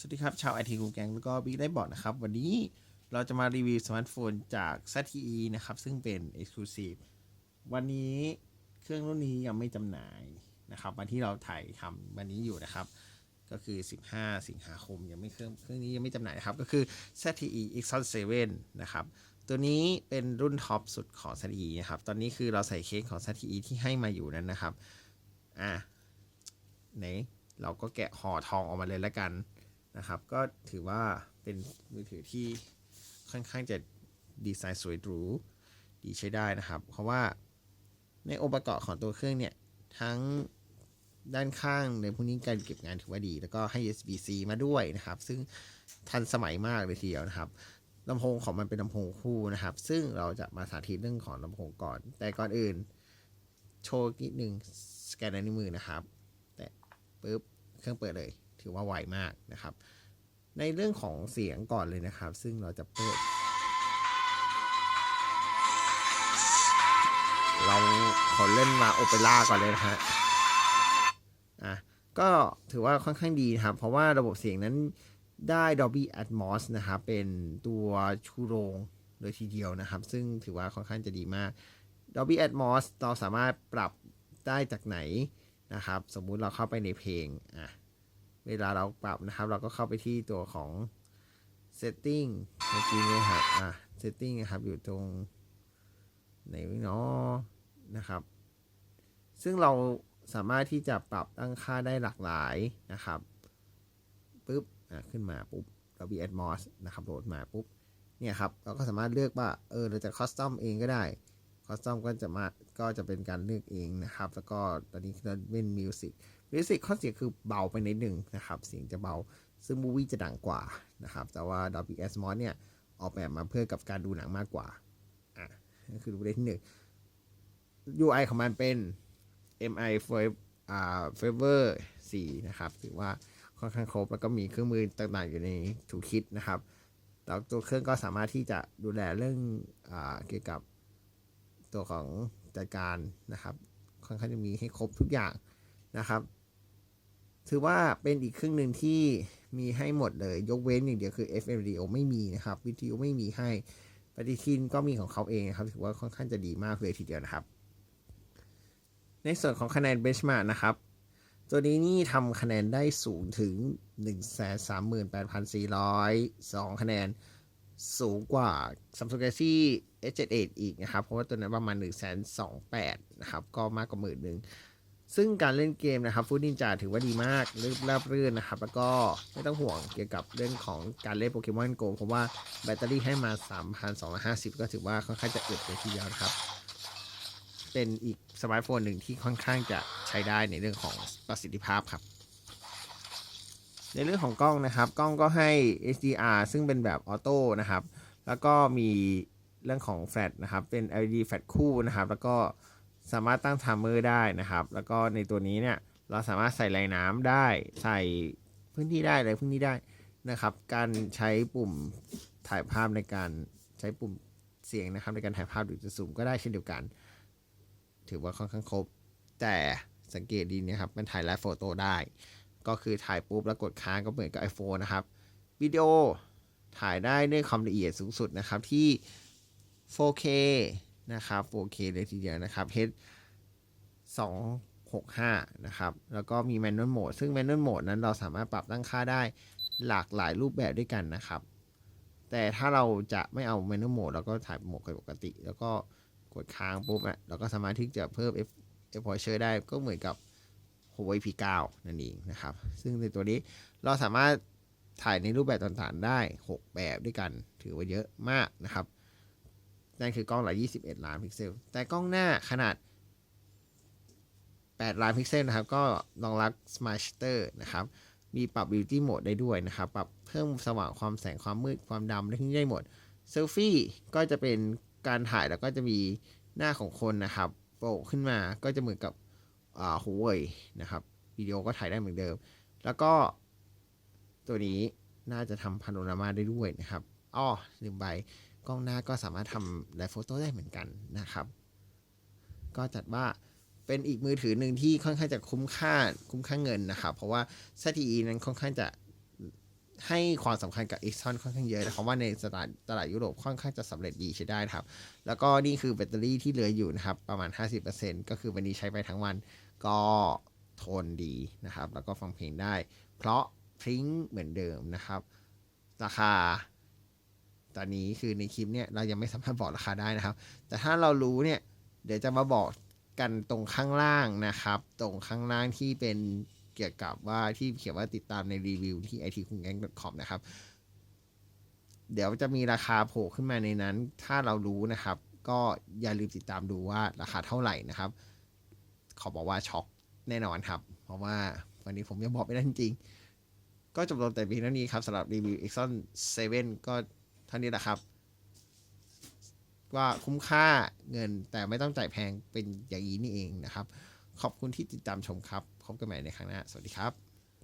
สวัสดีครับ ชาวไอทีกูแกงแล้วก็บิ๊กได้บอร์ดนะครับ วันนี้เราจะมารีวิวสมาร์ทโฟนจาก ZTE นะครับ ซึ่งเป็น Exclusive วันนี้เครื่องรุ่นนี้ยังไม่จำหน่ายนะครับ วันที่เราถ่ายทำวันนี้อยู่นะครับ ก็คือ 15 สิงหาคมยังไม่เครื่องเครื่องนี้ยังไม่จำหน่ายครับ ก็คือ ZTE Exxon 7นะครับ ตัวนี้เป็นรุ่นท็อปสุดของ ZTE นะครับ ตอนนี้คือเราใส่เคสของ ZTE ที่ให้มาอยู่นั้นนะครับ อะไหนเราก็แกะห่อทองออกมาเลยแล้วกัน นะครับ ก็ถือว่าเป็นมือถือที่ค่อนข้างจะดีไซน์สวยหรู ดีใช้ได้นะครับ เพราะว่าในองค์ประกอบของตัวเครื่องเนี่ย ทั้งด้านข้างในพวกนี้การเก็บงานถือว่าดี แล้วก็ให้ USB-C มาด้วยนะครับ ซึ่งทันสมัยมากเลยทีเดียวนะครับลำโพงของมันเป็นลำโพงคู่นะครับ ซึ่งเราจะมาสาธิตเรื่องของลำโพงก่อน แต่ก่อนอื่น โชว์นิดนึงสแกนในวนิ้วมือนะครับ แต่ปุ๊บเครื่องเปิดเลย ถือว่าไวมากนะครับ ในเรื่องของเสียงก่อนเลยนะครับ ซึ่งเราจะเปิดเราขอเล่นมาโอเปร่าก่อนเลยนะฮะอะก็ถือว่าค่อนข้างดีนะครับ เพราะว่าระบบเสียงนั้นได้ Dolby Atmos นะครับเป็นตัวชูโรงเลยทีเดียวนะครับ ซึ่งถือว่าค่อนข้างจะดีมาก Dolby Atmos เราสามารถปรับได้จากไหนนะครับ สมมุติเราเข้าไปในเพลงอะ เวลาเราปรับนะครับ เราก็เข้าไปที่ตัวของ setting เมื่อกี้นี้ครับอะ setting นะครับอยู่ตรงไหนเนาะนะครับ ซึ่งเราสามารถที่จะปรับตั้งค่าได้หลากหลายนะครับปุ๊บอะขึ้นมาปุ๊บเรา b Atmos นะครับโหลดมาปุ๊บเนี่ยครับเราก็สามารถเลือกว่าเออเราจะ custom เองก็ได้ custom ก็จะมาก็จะเป็นการเลือกเองนะครับ แล้วก็ตอนนี้เราเป็น music มิวสิกข้อเสียคือเบาไปนิดหนึ่งนะครับเสียงจะเบาซึ่งมูวี่จะดังกว่านะครับแต่ว่า Dolby Atmos เนี่ยออกแบบมาเพื่อกับการดูหนังมากกว่าอะนั่นคือประเด็นที่หนึ่ง UI ของมันเป็น MI Favor 4นะครับถือว่าค่อนข้างครบ แล้วก็มีเครื่องมือต่างๆอยู่ในถูกคิดนะครับแล้วตัวเครื่องก็สามารถที่จะดูแลเรื่องอเกี่ยวกับตัวของจัดการนะครับ ค่อนข้างจะมีให้ครบทุกอย่างนะครับ ถือว่าเป็นอีกครึ่งหนึ่งที่มีให้หมดเลย ยกเว้นอย่างเดียวคือ FM radio ไม่มีนะครับ วิทยุไม่มีให้ปฏิทินก็มีของเขาเองนะครับ ถือว่าค่อนข้างจะดีมากเลยทีเดียวนะครับ ในส่วนของคะแนน benchmark นะครับ ตัวนี้นี่ทำคะแนนได้สูงถึง 138,402 คะแนนสูงกว่า Samsung Galaxy S78 อีกนะครับ เพราะว่าตัวนั้นประมาณ 128,000นะครับ ก็มากกว่าหมื่นหนึ่ง ซึ่งการเล่นเกมนะครับฟูดนินจาถือว่าดีมากรื่นราบรื่นนะครับ แล้วก็ไม่ต้องห่วงเกี่ยวกับเรื่องของการเล่นโปเกมอนโกเพราะว่าแบตเตอรี่ให้มา 3,250 ก็ถือว่าค่อนข้างจะอึดเลยทีเดียวนะครับ เป็นอีกสมาร์ทโฟนหนึ่งที่ค่อนข้างจะใช้ได้ในเรื่องของประสิทธิภาพครับ ในเรื่องของกล้องนะครับ กล้องก็ให้ HDR ซึ่งเป็นแบบออโต้นะครับ แล้วก็มีเรื่องของแฟลชนะครับ เป็น LED แฟลชคู่นะครับ แล้วก็ สามารถตั้งไทม์เมอร์ได้นะครับ แล้วก็ในตัวนี้เนี่ยเราสามารถใส่แรงน้ำได้ ใส่พื้นที่ได้อะไรพื้นที่ได้นะครับ การใช้ปุ่มถ่ายภาพในการใช้ปุ่มเสียงนะครับ ในการถ่ายภาพหรือจะซูมก็ได้เช่นเดียวกัน ถือว่าค่อนข้างครบ แต่สังเกตดีนะครับ มันถ่ายไลฟ์โฟโต้ได้ ก็คือถ่ายปุ๊บแล้วกดค้างก็เหมือนกับ iPhone นะครับวิดีโอถ่ายได้ด้วยความละเอียดสูงสุดนะครับที่ 4K นะครับ 4K เลยทีเดียวนะครับ H 265 นะครับ แล้วก็มี Manual Mode ซึ่ง Manual Mode นั้นเราสามารถปรับตั้งค่าได้หลากหลายรูปแบบด้วยกันนะครับ แต่ถ้าเราจะไม่เอา Manual Mode เราก็ถ่ายโหมดปกติ แล้วก็กดค้างปุ๊บอะเราก็สามารถที่จะเพิ่ม F Exposure ได้ก็เหมือนกับ Huawei P9 นั่นเองนะครับ ซึ่งในตัวนี้เราสามารถถ่ายในรูปแบบต่างๆได้ 6 แบบด้วยกัน ถือว่าเยอะมากนะครับ นั่นคือกล้องหลาย21 ล้านพิกเซล แต่กล้องหน้าขนาด 8 ล้านพิกเซลนะครับ ก็รองรับ Smart Shutter นะครับ มีปรับ Beauty Mode ได้ด้วยนะครับ ปรับเพิ่มสว่างความแสงความมืดความดำได้ที่ได้หมดเซลฟี่ก็จะเป็นการถ่ายแล้วก็จะมีหน้าของคนนะครับโผล่ขึ้นมาก็จะเหมือนกับอ่าหัวเว่ยนะครับวิดีโอก็ถ่ายได้เหมือนเดิม แล้วก็ตัวนี้น่าจะทำพาโนรามาได้ด้วยนะครับ อ้อลืมไป กล้องหน้าก็สามารถทำไลฟ์โฟโต้ได้เหมือนกันนะครับ ก็จัดว่าเป็นอีกมือถือหนึ่งที่ค่อนข้างจะคุ้มค่าคุ้มค่าเงินนะครับ เพราะว่า ZTE นั้นค่อนข้างจะให้ความสำคัญกับ Exxon ค่อนข้างเยอะนะครับว่าในตลาดตลาดยุโรปค่อนข้างจะสำเร็จดีใช้ได้ครับ แล้วก็นี่คือแบตเตอรี่ที่เหลืออยู่นะครับ ประมาณ 50%ก็คือวันนี้ใช้ไปทั้งวันก็ทนดีนะครับ แล้วก็ฟังเพลงได้ เพราะพริ้งเหมือนเดิมนะครับ ราคา ตอนนี้คือในคลิปเนี่ยเรายังไม่สามารถบอกราคาได้นะครับ แต่ถ้าเรารู้เนี่ยเดี๋ยวจะมาบอกกันตรงข้างล่างนะครับ ตรงข้างล่างที่เป็นเกี่ยวกับว่าที่เขียนว่าติดตามในรีวิวที่ it คุงแกง .com นะครับ เดี๋ยวจะมีราคาโผล่ขึ้นมาในนั้น ถ้าเรารู้นะครับ ก็อย่าลืมติดตามดูว่าราคาเท่าไหร่นะครับ ขอบอกว่าช็อกแน่นอนครับ เพราะว่าวันนี้ผมยังบอกไม่ได้จริง ก็จบลงแต่เพียงเท่านี้ครับสำหรับรีวิว Exxon 7 ก็ เท่านี้แหละครับ ว่าคุ้มค่าเงินแต่ไม่ต้องจ่ายแพงเป็นอย่างนี้นี่เองนะครับ ขอบคุณที่ติดตามชมครับพบกันใหม่ในครั้งหน้า สวัสดีครับ